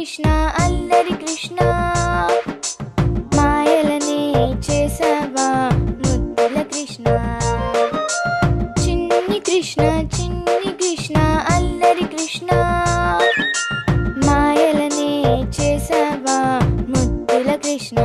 కృష్ణ అల్లరి కృష్ణ. మాయలనే చేసావా ముద్దుల కృష్ణ? చిన్ని కృష్ణ చిన్ని కృష్ణ అల్లరి కృష్ణ. మాయలనే చేసావా ముద్దుల కృష్ణ?